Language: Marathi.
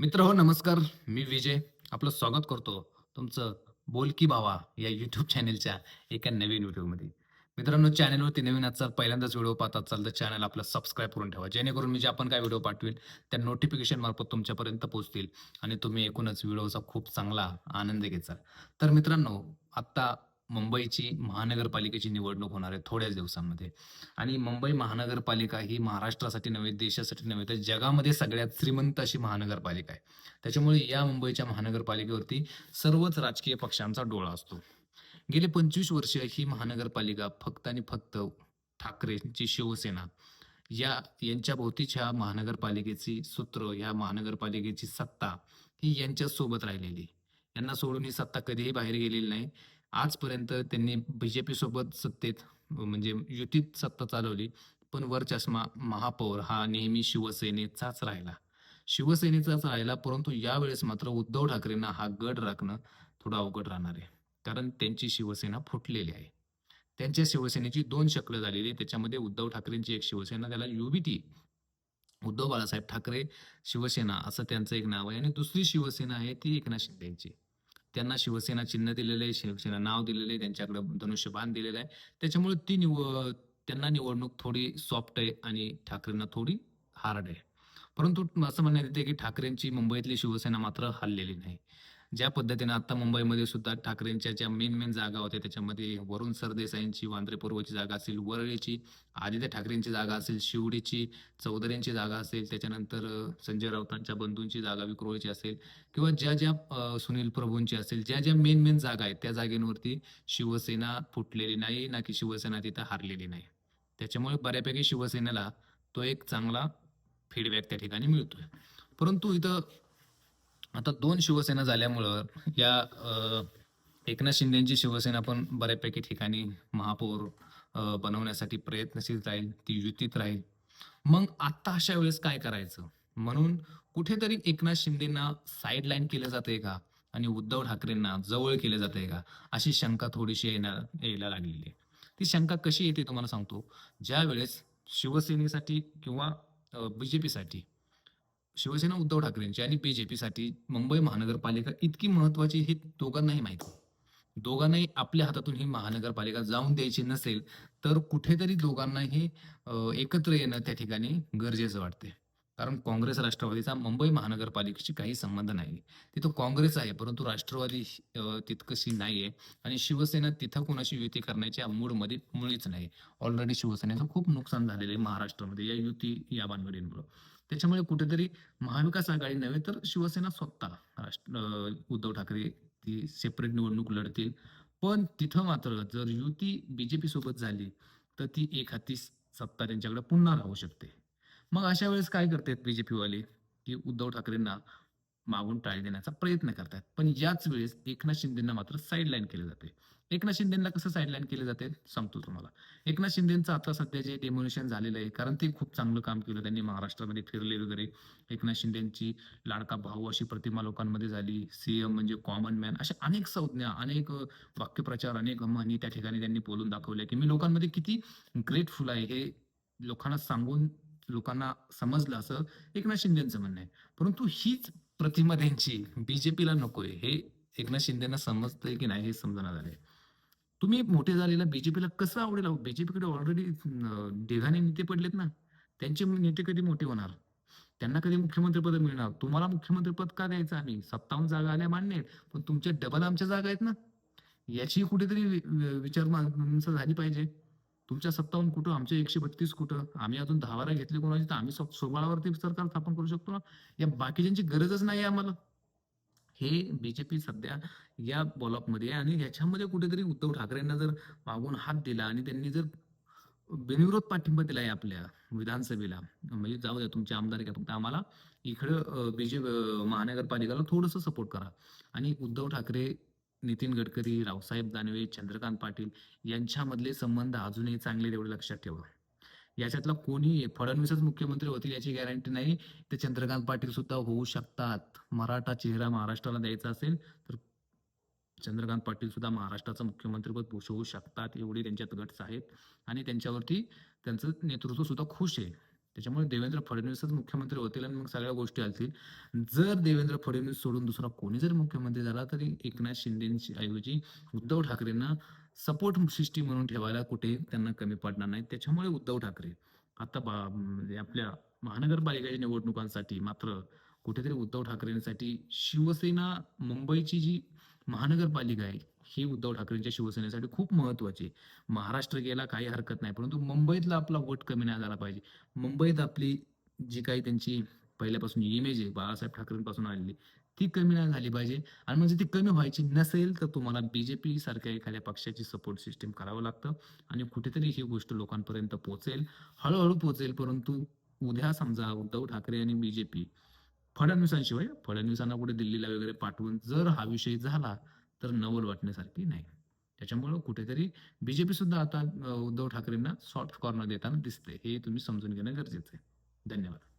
मित्र हो नमस्कार. मी विजय. आपलं स्वागत करतो तुमचं बोल की भावा या यूट्यूब चॅनेलच्या एका नवीन व्हिडिओमध्ये मित्रांनो चॅनलवरती नवीन असाल पहिल्यांदाच व्हिडिओ पाहत असाल तर चॅनल आपलं सबस्क्राईब करून ठेवा. जेणेकरून मी जे आपण काय व्हिडिओ पाठवेल त्या नोटिफिकेशन मार्फत तुमच्यापर्यंत पोहोचतील आणि तुम्ही एकूणच व्हिडिओचा खूप चांगला आनंद घेचाल तर मित्रांनो आत्ता मुंबईची महानगरपालिकेची निवडणूक होणार आहे थोड्याच दिवसांमध्ये. आणि मुंबई महानगरपालिका ही महाराष्ट्रासाठी नव्हे देशासाठी नव्हे तर जगामध्ये सगळ्यात श्रीमंत अशी महानगरपालिका आहे. त्याच्यामुळे या मुंबईच्या महानगरपालिकेवरती सर्वच राजकीय पक्षांचा डोळा असतो. गेले पंचवीस वर्ष ही महानगरपालिका फक्त आणि फक्त ठाकरेंची शिवसेना या यांच्या भोवतीच्या महानगरपालिकेची सूत्र या महानगरपालिकेची सत्ता ही यांच्या सोबत राहिलेली. यांना सोडून ही सत्ता कधीही बाहेर गेलेली नाही. आजपर्यंत त्यांनी बी जे पीसोबत सत्तेत म्हणजे युतीत सत्ता चालवली पण वर चष्मा महापौर हा नेहमी शिवसेनेचाच राहिला. शिवसेनेचाच राहिला परंतु यावेळेस मात्र उद्धव ठाकरेंना हा गड राखणं थोडं अवघड राहणार आहे. कारण त्यांची शिवसेना फुटलेली आहे. त्यांच्या शिवसेनेची दोन शक्ल झालेली आहे. त्याच्यामध्ये उद्धव ठाकरेंची एक शिवसेना त्याला युबीटी उद्धव बाळासाहेब ठाकरे शिवसेना असं त्यांचं एक नाव आहे. आणि दुसरी शिवसेना आहे ती एकनाथ शिंदेची. त्यांना शिवसेना चिन्ह दिलेलं आहे शिवसेना नाव दिलेलं आहे त्यांच्याकडे धनुष्यबाण दिलेलं आहे. त्याच्यामुळे ती निव त्यांना निवडणूक थोडी सॉफ्ट आहे आणि ठाकरेंना थोडी हार्ड आहे. परंतु असं म्हणण्यात येते की ठाकरेंची मुंबईतली शिवसेना मात्र हललेली नाही. ज्या पद्धतीने आता मुंबईमध्ये सुद्धा ठाकरेंच्या ज्या मेन मेन जागा होत्या त्याच्यामध्ये वरुण सरदेसाईंची वांद्रे पूर्वची जागा असेल वरळीची आदित्य ठाकरेंची जागा असेल शिवडीची चौधरींची जागा असेल त्याच्यानंतर संजय राऊतांच्या बंधूंची जागा विक्रोळीची असेल किंवा ज्या ज्या सुनील प्रभूंची असेल ज्या ज्या मेन मेन जागा आहेत त्या जागेंवरती शिवसेना फुटलेली नाही ना की शिवसेना तिथं हारलेली नाही. त्याच्यामुळे बऱ्यापैकी शिवसेनेला तो एक चांगला फीडबॅक त्या ठिकाणी मिळतोय. परंतु इथं आता दोन शिवसेना झाल्यामुळं या अ, एकनाथ शिंदेची शिवसेना पण बऱ्यापैकी ठिकाणी महापौर अ, बनवण्यासाठी प्रयत्नशील राहील ती युतीत राहील. मग आत्ता अशा वेळेस काय करायचं? म्हणून कुठेतरी एकनाथ शिंदेना साईडलाईन केलं जाते का? आणि उद्धव ठाकरेंना जवळ केलं जाते का? अशी शंका थोडीशी येणार यायला लागलेली आहे. ती शंका कशी येते तुम्हाला सांगतो? ज्या वेळेस शिवसेनेसाठी किंवा बीजेपीसाठी शिवसेना उद्धव ठाकरेंची आणि बीजेपीसाठी मुंबई महानगरपालिका इतकी महत्वाची ही दोघांनाही माहिती दोघांनाही आपल्या हातातून ही महानगरपालिका जाऊन द्यायची नसेल तर कुठेतरी दोघांनाही एकत्र येणं त्या ठिकाणी गरजेचं वाटते. कारण काँग्रेस राष्ट्रवादीचा मुंबई महानगरपालिकेशी काही संबंध नाही. तिथं काँग्रेस आहे परंतु राष्ट्रवादी तितकशी नाही आहे आणि शिवसेना तिथं कोणाशी युती करण्याच्या मूडमध्ये मुळीच नाही. ऑलरेडी शिवसेनेचं खूप नुकसान झालेलं आहे महाराष्ट्रामध्ये या युती या भानगडींमुळं त्याच्यामुळे कुठेतरी महाविकास आघाडी नव्हे तर शिवसेना स्वतः राष्ट्र उद्धव ठाकरे ती सेपरेट निवडणूक लढतील. पण तिथं मात्र जर युती बीजेपी सोबत झाली तर ती एक हाती सत्ता त्यांच्याकडे पुन्हा राहू शकते. मग अशा वेळेस काय करतात बीजेपी वाले? की उद्धव ठाकरेंना मागून टाळी देण्याचा प्रयत्न करतात. पण याच वेळेस एकनाथ शिंदेना मात्र साईडलाईन केले जाते. एकनाथ शिंदेला कसं साईडलाईन केले जाते? सांगतो तुम्हाला. एकनाथ शिंदेचं आता सध्या जे डेमोनेशन झालेलं आहे कारण ते खूप चांगलं काम केलं त्यांनी महाराष्ट्रामध्ये फिरले वगैरे. एकनाथ शिंदेची लाडका भाऊ अशी प्रतिमा लोकांमध्ये झाली. सीएम म्हणजे कॉमन मॅन अशा अनेक संज्ञा अनेक वाक्यप्रचार अनेक म्हणी त्या ठिकाणी त्यांनी बोलून दाखवल्या की मी लोकांमध्ये किती ग्रेटफुल आहे हे लोकांना सांगून लोकांना समजलं असं एकनाथ शिंदेचं म्हणणं आहे. परंतु हीच प्रतिमा त्यांची बीजेपीला नकोय. हे एकनाथ शिंदेना समजतंय की नाही हे समजणार आहे तुम्ही मोठे झालेला बीजेपीला कसं आवडेल? बीजेपीकडे ऑलरेडी देघाने नेते पडलेत ना त्यांचे नेते कधी मोठे होणार? त्यांना कधी मुख्यमंत्रीपद मिळणार? तुम्हाला मुख्यमंत्रीपद का द्यायचं? आम्ही सत्तावन्न जागा आल्या मान्य आहेत पण तुमच्या डबल आमच्या जागा आहेत ना? याची कुठेतरी वि- विचार माणसं झाली पाहिजे. तुमच्या सत्तावन्न कुठं? आमच्या एकशे बत्तीस कुठं? आम्ही अजून दहा बारा घेतले कोणाची तर आम्ही सोबाळावरती सरकार स्थापन करू शकतो ना? या बाकीच्यांची गरजच नाही आहे आम्हाला. हे बीजेपी सध्या या बॉलअपमध्ये आहे आणि ह्याच्यामध्ये कुठेतरी उद्धव ठाकरेंना जर मागून हात दिला आणि त्यांनी जर बिनविरोध पाठिंबा दिलाय आपल्या विधानसभेला म्हणजे जाऊ द्या तुमच्या आमदार का फक्त आम्हाला इकडं बीजे महानगरपालिकेला थोडंसं सपोर्ट करा. आणि उद्धव ठाकरे नितीन गडकरी रावसाहेब दानवे चंद्रकांत पाटील यांच्यामधले संबंध अजूनही चांगले तेवढे लक्षात ठेवा. याच्यातला कोणी फडणवीसच मुख्यमंत्री होतील याची गॅरंटी नाही. ते चंद्रकांत पाटील सुद्धा होऊ शकतात. मराठा चेहरा महाराष्ट्राला द्यायचा असेल तर चंद्रकांत पाटील सुद्धा महाराष्ट्राचं मुख्यमंत्रीपद भूषवू शकतात एवढी त्यांच्यात गट्स आहेत. आणि त्यांच्यावरती त्यांचं नेतृत्व सुद्धा खुश आहे. त्याच्यामुळे देवेंद्र फडणवीसच मुख्यमंत्री होतील आणि मग सगळ्या गोष्टी असतील जर देवेंद्र फडणवीस सोडून दुसरा कोणी जर मुख्यमंत्री झाला तरी एकनाथ शिंदेची ऐवजी उद्धव ठाकरेंना सपोर्ट सिस्टीम म्हणून ठेवायला कुठे त्यांना कमी पडणार नाही. त्याच्यामुळे उद्धव ठाकरे आता बा- म्हणजे आपल्या महानगरपालिकेच्या निवडणुकांसाठी मात्र कुठेतरी उद्धव ठाकरेंसाठी शिवसेना मुंबईची जी महानगरपालिका आहे ही उद्धव ठाकरेंच्या शिवसेनेसाठी खूप महत्वाची आहे. महाराष्ट्र गेला काही हरकत नाही परंतु मुंबईतला आपला वोट कमी नाही झाला पाहिजे. मुंबईत आपली जी काही त्यांची पहिल्यापासून इमेज आहे बाळासाहेब ठाकरेंपासून आलेली ती कमी नाही झाली पाहिजे. आणि म्हणजे ती कमी व्हायची नसेल तर तुम्हाला बीजेपी सारख्या एखाद्या पक्षाची सपोर्ट सिस्टीम करावं लागतं. आणि कुठेतरी ही गोष्ट लोकांपर्यंत पोहोचेल. हळूहळू पोहोचेल परंतु उद्या समजा उद्धव ठाकरे आणि बीजेपी फडणवीसांशिवाय फडणवीसांना कुठे दिल्लीला वगैरे पाठवून जर हा विषय झाला तर नवल वाटण्यासारखी नाही. त्याच्यामुळं कुठेतरी बीजेपी सुद्धा आता उद्धव ठाकरेंना सॉफ्ट कॉर्नर देताना दिसते हे तुम्ही समजून घेणं गरजेचं आहे. धन्यवाद.